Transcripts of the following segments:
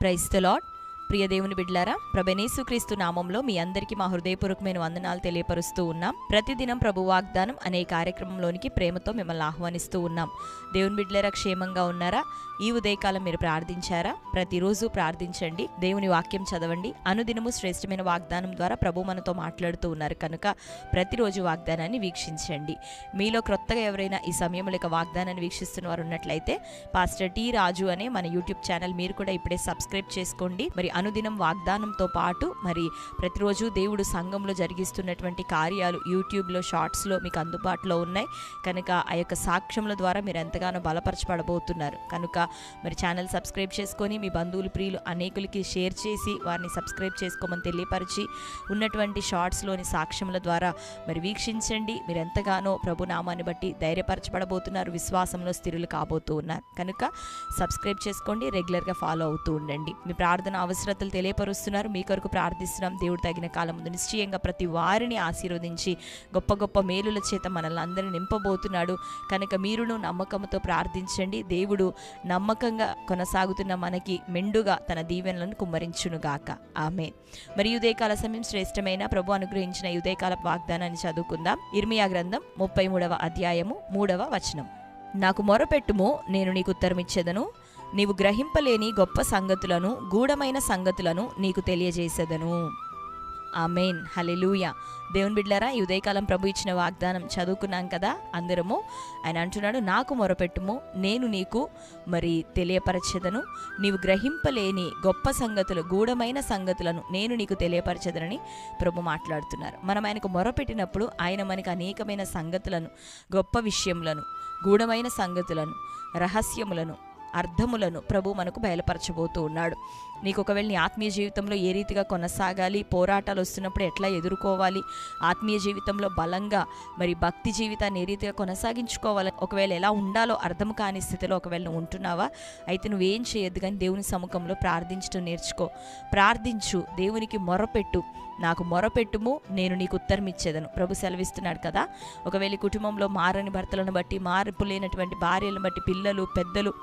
Praise the lord ప్రియ దేవుని బిడ్లారా ప్రభనేసుక్రీస్తు నామంలో మీ అందరికీ మా హృదయపూర్వకమైన వందనాలు తెలియపరుస్తూ ఉన్నాం. ప్రతిదినం ప్రభు వాగ్దానం అనే కార్యక్రమంలోనికి ప్రేమతో మిమ్మల్ని ఆహ్వానిస్తూ ఉన్నాం. దేవుని బిడ్లరా క్షేమంగా ఉన్నారా? ఈ ఉదయకాలం మీరు ప్రార్థించారా? ప్రతిరోజు ప్రార్థించండి. దేవుని వాక్యం చదవండి. అనుదినము శ్రేష్టమైన వాగ్దానం ద్వారా ప్రభు మనతో మాట్లాడుతూ ఉన్నారు కనుక ప్రతిరోజు వాగ్దానాన్ని వీక్షించండి. మీలో క్రొత్తగా ఎవరైనా ఈ సమయంలో ఇక వాగ్దానాన్ని వీక్షిస్తున్న వారు ఉన్నట్లయితే పాస్టర్ టి రాజు అనే మన యూట్యూబ్ ఛానల్ మీరు కూడా ఇప్పుడే సబ్స్క్రైబ్ చేసుకోండి. మరి అనుదినం వాగ్దానంతో పాటు మరి ప్రతిరోజు దేవుడు సంఘంలో జరిగిస్తున్నటువంటి కార్యాలు యూట్యూబ్లో షార్ట్స్లో మీకు అందుబాటులో ఉన్నాయి. కనుక ఆ యొక్క సాక్ష్యముల ద్వారా మీరు ఎంతగానో బలపరచబడబోతున్నారు. కనుక మరి ఛానల్ సబ్స్క్రైబ్ చేసుకొని మీ బంధువులు ప్రియులు అనేకులకి షేర్ చేసి వారిని సబ్స్క్రైబ్ చేసుకోమని తెలియపరిచి ఉన్నటువంటి షార్ట్స్లోని సాక్ష్యముల ద్వారా మరి వీక్షించండి. మీరు ఎంతగానో ప్రభు నామాన్ని బట్టి ధైర్యపరచబడబోతున్నారు. విశ్వాసంలో స్థిరులు కాబోతూ ఉన్నారు. కనుక సబ్స్క్రైబ్ చేసుకోండి. రెగ్యులర్గా ఫాలో అవుతూ ఉండండి. మీ ప్రార్థన అవసరం అవసరతలు తెలియపరుస్తున్నారు. మీ కొరకు ప్రార్థిస్తున్నాం. దేవుడు తగిన కాలం ముందు నిశ్చయంగా ప్రతి వారిని ఆశీర్వదించి గొప్ప గొప్ప మేలుల చేత మనల్ని అందరినీ నింపబోతున్నాడు. కనుక మీరును నమ్మకంతో ప్రార్థించండి. దేవుడు నమ్మకంగా కొనసాగుతున్న మనకి మెండుగా తన దీవెనలను కుమ్మరించునుగాక. ఆమె మరి ఉదయకాల సమయం శ్రేష్టమైన ప్రభు అనుగ్రహించిన ఉదయకాల వాగ్దానాన్ని చదువుకుందాం. ఇర్మియా గ్రంథం ముప్పై మూడవ అధ్యాయము మూడవ వచనం. నాకు మొరపెట్టుము నేను నీకు ఉత్తరమిచ్చేదను. నీవు గ్రహింపలేని గొప్ప సంగతులను గూఢమైన సంగతులను నీకు తెలియజేసేదను. ఆమెన్. హలెలూయ దేవుని బిడ్డారా ఈ ఉదయకాలం ప్రభు ఇచ్చిన వాగ్దానం చదువుకున్నాం కదా అందరము. ఆయన అంటున్నాడు నాకు మొరపెట్టుము నేను నీకు మరి తెలియపరచెదను. నీవు గ్రహింపలేని గొప్ప సంగతులు గూఢమైన సంగతులను నేను నీకు తెలియపరచదనని ప్రభు మాట్లాడుతున్నారు. మనం ఆయనకు మొరపెట్టినప్పుడు ఆయన మనకు అనేకమైన సంగతులను గొప్ప విషయములను గూఢమైన సంగతులను రహస్యములను అర్థములను ప్రభు మనకు బయలుపరచబోతూ ఉన్నాడు. నీకు ఒకవేళ నీ ఆత్మీయ జీవితంలో ఏ రీతిగా కొనసాగాలి పోరాటాలు వస్తున్నప్పుడు ఎట్లా ఎదుర్కోవాలి ఆత్మీయ జీవితంలో బలంగా మరి భక్తి జీవితాన్ని ఏ రీతిగా కొనసాగించుకోవాలి ఒకవేళ ఎలా ఉండాలో అర్థం కాని స్థితిలో ఒకవేళ నువ్వు ఉంటున్నావా అయితే నువ్వేం చేయొద్దు కానీ దేవుని సముఖంలో ప్రార్థించడం నేర్చుకో. ప్రార్థించు దేవునికి మొరపెట్టు. నాకు మొరపెట్టుము నేను నీకు ఉత్తరం ఇచ్చేదను. ప్రభు సెలవిస్తున్నాడు కదా ఒకవేళ కుటుంబంలో మారని భర్తలను బట్టి మార్పు లేనటువంటి భార్యలను బట్టి పిల్లలు పెద్దలు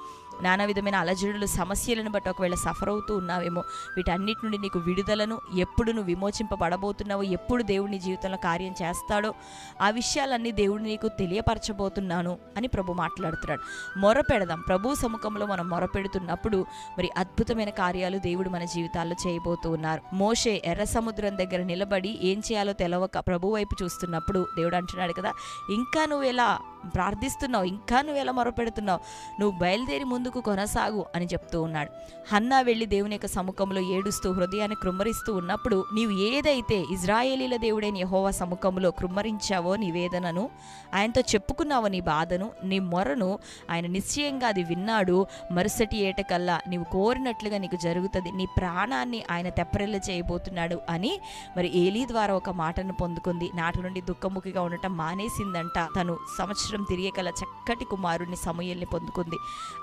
నానా విధమైన అలజడులు సమస్యలను బట్టి ఒకవేళ సఫర్ అవుతూ ఉన్నావేమో. వీటన్నిటి నుండి నీకు విడుదలను ఎప్పుడు నువ్వు విమోచింపబడబోతున్నావో ఎప్పుడు దేవుడు నీ జీవితంలో కార్యం చేస్తాడో ఆ విషయాలన్నీ దేవుడు నీకు తెలియపరచబోతున్నాను అని ప్రభు మాట్లాడుతున్నాడు. మొర పెడదాం ప్రభు సముఖంలో మనం మొరపెడుతున్నప్పుడు మరి అద్భుతమైన కార్యాలు దేవుడు మన జీవితాల్లో చేయబోతూ ఉన్నారు. మోషే ఎర్ర సముద్రం దగ్గర నిలబడి ఏం చేయాలో తెలవక ప్రభు వైపు చూస్తున్నప్పుడు దేవుడు అంటున్నాడు కదా ఇంకా నువ్వు ఎలా ప్రార్థిస్తున్నావు ఇంకా నువ్వు ఎలా మొరపెడుతున్నావు? నువ్వు బయలుదేరి ముందుకు కొనసాగు అని చెప్తూ ఉన్నాడు. హన్నా వెళ్ళి దేవుని యొక్క సముఖంలో ఏడుస్తూ హృదయాన్ని కృమ్మరిస్తూ ఉన్నప్పుడు నీవు ఏదైతే ఇజ్రాయేలీల దేవుడైన యహోవా సముఖంలో కృమ్మరించావో నీ వేదనను ఆయనతో చెప్పుకున్నావో నీ బాధను నీ మొరను ఆయన నిశ్చయంగా అది విన్నాడు. మరుసటి ఏటకల్లా నీవు కోరినట్లుగా నీకు జరుగుతుంది. నీ ప్రాణాన్ని ఆయన తెప్పరిల్ల చేయబోతున్నాడు అని మరి ఏలీ ద్వారా ఒక మాటను పొందుకుంది. నాటి నుండి దుఃఖముఖిగా ఉండటం మానేసిందంట. తను సంవత్సరం తిరిగేకల చక్కటి కుమారుడిని సమూహల్ని పొందుకుంది.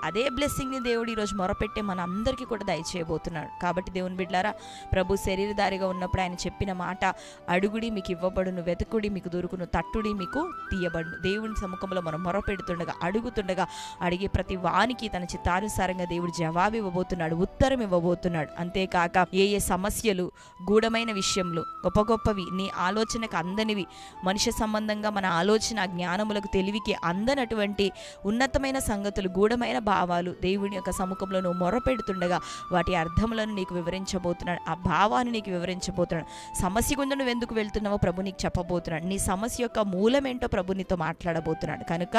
అదే బ్లెస్సింగ్ని దేవుడు ఈరోజు మొరపెట్టే మన అందరికీ కూడా దయచేయబోతున్నాడు కాబట్టి దేవుని బిడ్డారా ప్రభు శరీరధారిగా ఉన్నప్పుడు ఆయన చెప్పిన మాట అడుగుడి మీకు ఇవ్వబడును వెతుకుడి మీకు దొరుకును తట్టుడి మీకు తీయబడును. దేవుని సముఖంలో మనం మొరపెడుతుండగా అడుగుతుండగా అడిగే ప్రతి వానికి తన చిత్తానుసారంగా దేవుడు జవాబు ఇవ్వబోతున్నాడు ఉత్తరం ఇవ్వబోతున్నాడు. అంతేకాక ఏ ఏ సమస్యలు గూఢమైన విషయంలో గొప్ప గొప్పవి నీ ఆలోచనకు అందనివి మనిషి సంబంధంగా మన ఆలోచన జ్ఞానములకు తెలివి తెలివికి అందనటువంటి ఉన్నతమైన సంగతులు గూఢమైన భావాలు దేవుని యొక్క సముఖంలో నువ్వు మొరపెడుతుండగా వాటి అర్థములను నీకు వివరించబోతున్నాడు. ఆ భావాన్ని నీకు వివరించబోతున్నాడు. సమస్య గుండా నువ్వు ఎందుకు వెళ్తున్నావో ప్రభు నీకు చెప్పబోతున్నాడు. నీ సమస్య యొక్క మూలమేంటో ప్రభు నీతో మాట్లాడబోతున్నాడు. కనుక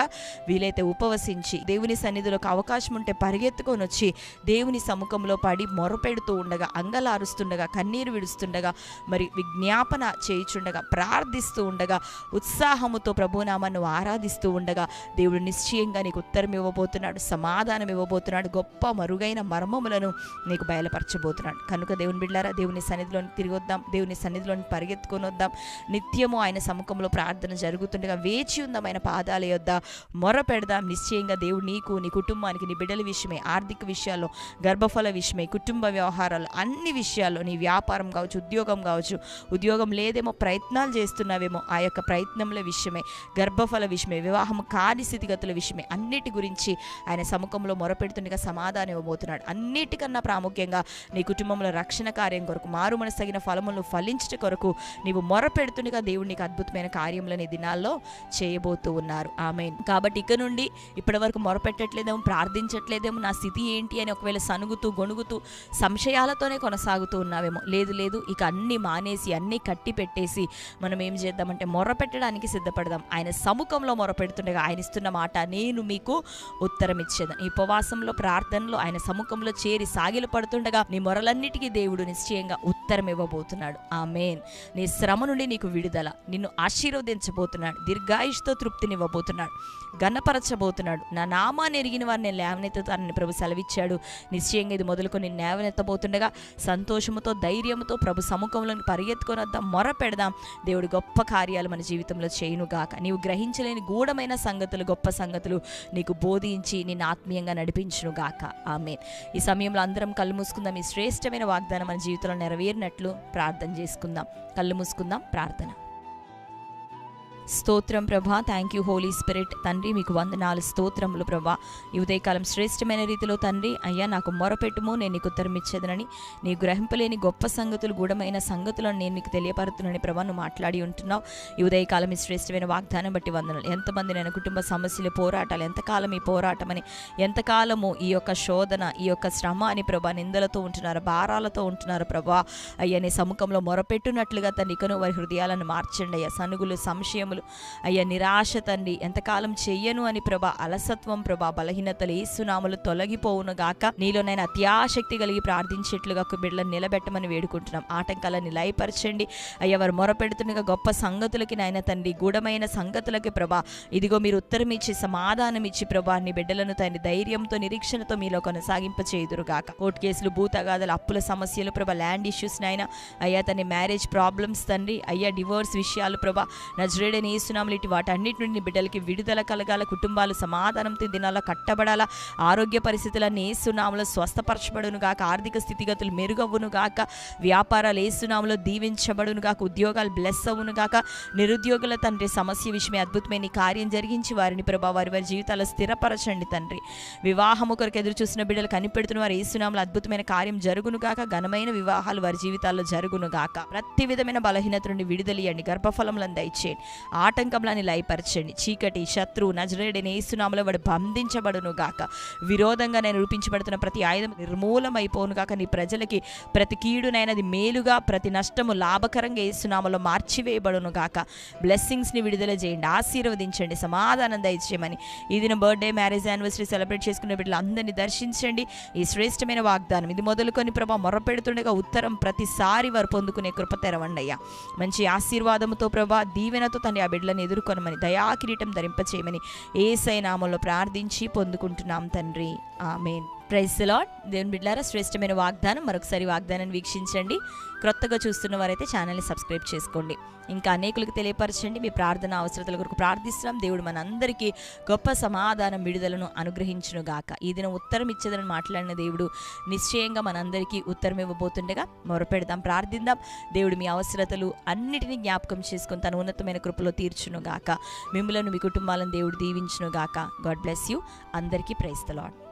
వీలైతే ఉపవసించి దేవుని సన్నిధిలోకి అవకాశం ఉంటే పరిగెత్తుకొని వచ్చి దేవుని సముఖంలో పడి మొరపెడుతూ ఉండగా అంగలారుస్తుండగా కన్నీరు విడుస్తుండగా మరి విజ్ఞాపన చేయుచుండగా ప్రార్థిస్తూ ఉండగా ఉత్సాహముతో ప్రభునామాన్ని ఆరాధిస్తూ ఉండగా దేవుడు నిశ్చయంగా నీకు ఉత్తరం ఇవ్వబోతున్నాడు సమాధానం ఇవ్వబోతున్నాడు గొప్ప మరుగైన మర్మములను నీకు బయలుపరచబోతున్నాడు. కనుక దేవుని బిడ్డారా దేవుని సన్నిధిలోని తిరిగి వద్దాం దేవుని సన్నిధిలోని పరిగెత్తుకొని వద్దాం. నిత్యము ఆయన సముఖంలో ప్రార్థన జరుగుతుండగా వేచి ఉందాం ఆయన పాదాల యొద్ద మొర పెడదాం నిశ్చయంగా దేవుడు నీకు నీ కుటుంబానికి నీ బిడ్డల విషయమే ఆర్థిక విషయాల్లో గర్భఫల విషయమే కుటుంబ వ్యవహారాలు అన్ని విషయాల్లో నీ వ్యాపారం కావచ్చు ఉద్యోగం కావచ్చు ఉద్యోగం లేదేమో ప్రయత్నాలు చేస్తున్నావేమో ఆ యొక్క ప్రయత్నముల విషయమే గర్భఫల విషయమే వివాహం కాని స్థితిగతుల విషయమే. అన్నిటి గురించి ఆయన సముఖంలో మొరపెడుతుండగా సమాధానం ఇవ్వబోతున్నాడు. అన్నిటికన్నా ప్రాముఖ్యంగా నీ కుటుంబంలో రక్షణ కార్యం కొరకు మారు మనసు తగిన ఫలములను ఫలించట కొరకు నీవు మొరపెడుతుండగా దేవుడు నీకు అద్భుతమైన కార్యములని దినాల్లో చేయబోతూ ఉన్నారు. ఆమె కాబట్టి ఇక నుండి ఇప్పటి వరకు మొరపెట్టట్లేదేమో ప్రార్థించట్లేదేమో నా స్థితి ఏంటి అని ఒకవేళ సనుగుతూ గొణుగుతూ సంశయాలతోనే కొనసాగుతూ ఉన్నావేమో. లేదు లేదు ఇక అన్ని మానేసి అన్ని కట్టి పెట్టేసి మనం ఏం చేద్దామంటే మొరపెట్టడానికి సిద్ధపడదాం. ఆయన సముఖంలో పెడుతుండగా ఆయన ఇస్తున్న మాట నేను మీకు ఉత్తరం ఇచ్చేదాను. ఈ ఉపవాసంలో ప్రార్థనలో ఆయన సముఖంలో చేరి సాగిలు పడుతుండగా నీ మొరలన్నిటికీ దేవుడు నిశ్చయంగా ఉత్తరం ఇవ్వబోతున్నాడు. ఆమెన్. నీ శ్రమ నుండి నీకు విడుదల. నిన్ను ఆశీర్వదించబోతున్నాడు. దీర్ఘాయుష్తో తృప్తినివ్వబోతున్నాడు. గణపరచబోతున్నాడు నా నామాన్ని ఎరిగిన వారిని లేవనెత్తుతానని ప్రభు సెలవిచ్చాడు. నిశ్చయంగా ఇది మొదలుకొని లేవనెత్తబోతుండగా సంతోషముతో ధైర్యంతో ప్రభు సముఖంలోని పరిగెత్తుకొని వద్దాం మొర పెడదాం. దేవుడు గొప్ప కార్యాలు మన జీవితంలో చేయునుగాక. నీవు గ్రహించలేని గూఢమైన సంగతులు గొప్ప సంగతులు నీకు బోధించి నిన్ను ఆత్మీయంగా నడిపించునుగాక. ఆమె ఈ సమయంలో అందరం కళ్ళు మూసుకుందాం. ఈ శ్రేష్టమైన వాగ్దానం మన జీవితంలో నెరవేరినట్లు ప్రార్థన చేసుకుందాం. కళ్ళు మూసుకుందాం. ప్రార్థన. స్తోత్రం ప్రభా. థ్యాంక్ యూ హోలీ స్పిరిట్ తండ్రి మీకు వందనాలు స్తోత్రములు ప్రభా. ఈ ఉదయకాలం శ్రేష్టమైన రీతిలో తండ్రి అయ్యా నాకు మొరపెట్టుము నేను నీకు ఉత్తరం ఇచ్చేదనని నీ గ్రహింపలేని గొప్ప సంగతులు గూఢమైన సంగతులను నేను నీకు తెలియపరుతున్నానని ప్రభా నువ్వు మాట్లాడి ఉంటున్నావు. ఈ ఉదయకాలం ఈ శ్రేష్టమైన వాగ్దానం బట్టి వందనాలు. ఎంతమంది నేను కుటుంబ సమస్యలు పోరాటాలు ఎంతకాలం ఈ పోరాటం అని ఎంతకాలము ఈ యొక్క శోధన ఈ యొక్క శ్రమ అని ప్రభా నిందలతో ఉంటున్నారు భారాలతో ఉంటున్నారు ప్రభా. అయ్యా నీ సముఖంలో మొరపెట్టునట్లుగా తండ్రి ఇకను వారి హృదయాలను మార్చండి అయ్యా. సనుగులు సంశయములు అయ్యా నిరాశ తండ్రి ఎంతకాలం చెయ్యను అని ప్రభా అలసత్వం ప్రభా బలహీనతలు ఏసునాములు తొలగిపోవును గాక. నీలోనైనా అత్యాశక్తి కలిగి ప్రార్థించేట్లుగా బిడ్డలను నిలబెట్టమని వేడుకుంటున్నాం. ఆటంకాలను లయపరచండి. అయ్యా వారు మొరపెడుతుండగా గొప్ప సంగతులకి నాయన తండ్రి గూఢమైన సంగతులకి ప్రభా ఇదిగో మీరు ఉత్తరం ఇచ్చి సమాధానం ఇచ్చి ప్రభా నీ బిడ్డలను తండ్రి ధైర్యంతో నిరీక్షణతో మీలో కొనసాగింప చేయుదురుగాక కోర్టు కేసులు భూతగాదలు అప్పుల సమస్యలు ప్రభా ల్యాండ్ ఇష్యూస్ నాయన. అయ్యా తన మ్యారేజ్ ప్రాబ్లమ్స్ తండ్రి. అయ్యా డివోర్స్ విషయాలు ప్రభా నజరేడని ఏసునాములు ఇటు వాటన్నిటి నుండి బిడ్డలకి విడుదల కలగాల కుటుంబాలు సమాధానంతో దినాల కట్టబడాలా ఆరోగ్య పరిస్థితులన్నీ ఏసునాములు స్వస్థపరచబడును గాక ఆర్థిక స్థితిగతులు మెరుగవును గాక వ్యాపారాలు ఏసునాములో దీవించబడును గాక ఉద్యోగాలు బ్లెస్ అవును గాక నిరుద్యోగుల తండ్రి సమస్య విషయమే అద్భుతమైన కార్యం జరిగించి వారిని ప్రభా వారి వారి జీవితాలు స్థిరపరచండి తండ్రి. వివాహము కొరకు ఎదురు చూసిన బిడ్డలు కనిపెడుతున్న వారు ఏసునాములు అద్భుతమైన కార్యం జరుగును గాక ఘనమైన వివాహాలు వారి జీవితాల్లో జరుగును గాక. ప్రతి విధమైన బలహీనత నుండి విడుదలయ్యండి గర్భఫలములను దయచేయండి. ఆటంకములని లయపరచండి. చీకటి శత్రువు నజరేడని ఏసునాములో వాడు బంధించబడును గాక. విరోధంగా నేను రూపించబడుతున్న ప్రతి ఆయుధం నిర్మూలమైపోను గాక. నీ ప్రజలకి ప్రతి కీడునైనది మేలుగా ప్రతి నష్టము లాభకరంగా ఏసునామలో మార్చివేయబడును గాక. బ్లెస్సింగ్స్ని విడుదల చేయండి ఆశీర్వదించండి సమాధానం దయచేయమని. ఈ దిన బర్త్డే మ్యారేజ్ యానివర్సరీ సెలబ్రేట్ చేసుకునే బిడ్డలందరినీ దర్శించండి. ఈ శ్రేష్టమైన వాగ్దానం ఇది మొదలుకొని ప్రభా మొరపెడుతుండగా ఉత్తరం ప్రతిసారి వారు పొందుకునే కృప తెరవండి అయ్యా. మంచి ఆశీర్వాదంతో ప్రభా దీవెనతో తన ఆ బిడ్డలను ఎదుర్కొనమని దయాకిరీటం ధరింపచేయమని ఏసై నామంలో ప్రార్థించి పొందుకుంటున్నాం తండ్రి. ఆమెన్. ప్రైస్ లాడ్ దేవుని బిడ్డారా శ్రేష్టమైన వాగ్దానం మరొకసారి వాగ్దానాన్ని వీక్షించండి. క్రొత్తగా చూస్తున్న వారైతే ఛానల్ని సబ్స్క్రైబ్ చేసుకోండి. ఇంకా అనేకులకు తెలియపరచండి. మీ ప్రార్థన అవసరతల కొరకు ప్రార్థిస్తున్నాం. దేవుడు మనందరికీ గొప్ప సమాధానం విడుదలను అనుగ్రహించును గాక. ఈ దినం ఉత్తరం ఇచ్చేదని మాట్లాడిన దేవుడు నిశ్చయంగా మనందరికీ ఉత్తరం ఇవ్వబోతుండగా మొరపెడదాం ప్రార్థిద్దాం. దేవుడు మీ అవసరతలు అన్నిటినీ జ్ఞాపకం చేసుకొని తన ఉన్నతమైన కృపలో తీర్చును గాక. మిమ్మలను మీ కుటుంబాలను దేవుడు దీవించును గాక. God bless you. అందరికీ ప్రైస్తలాడ్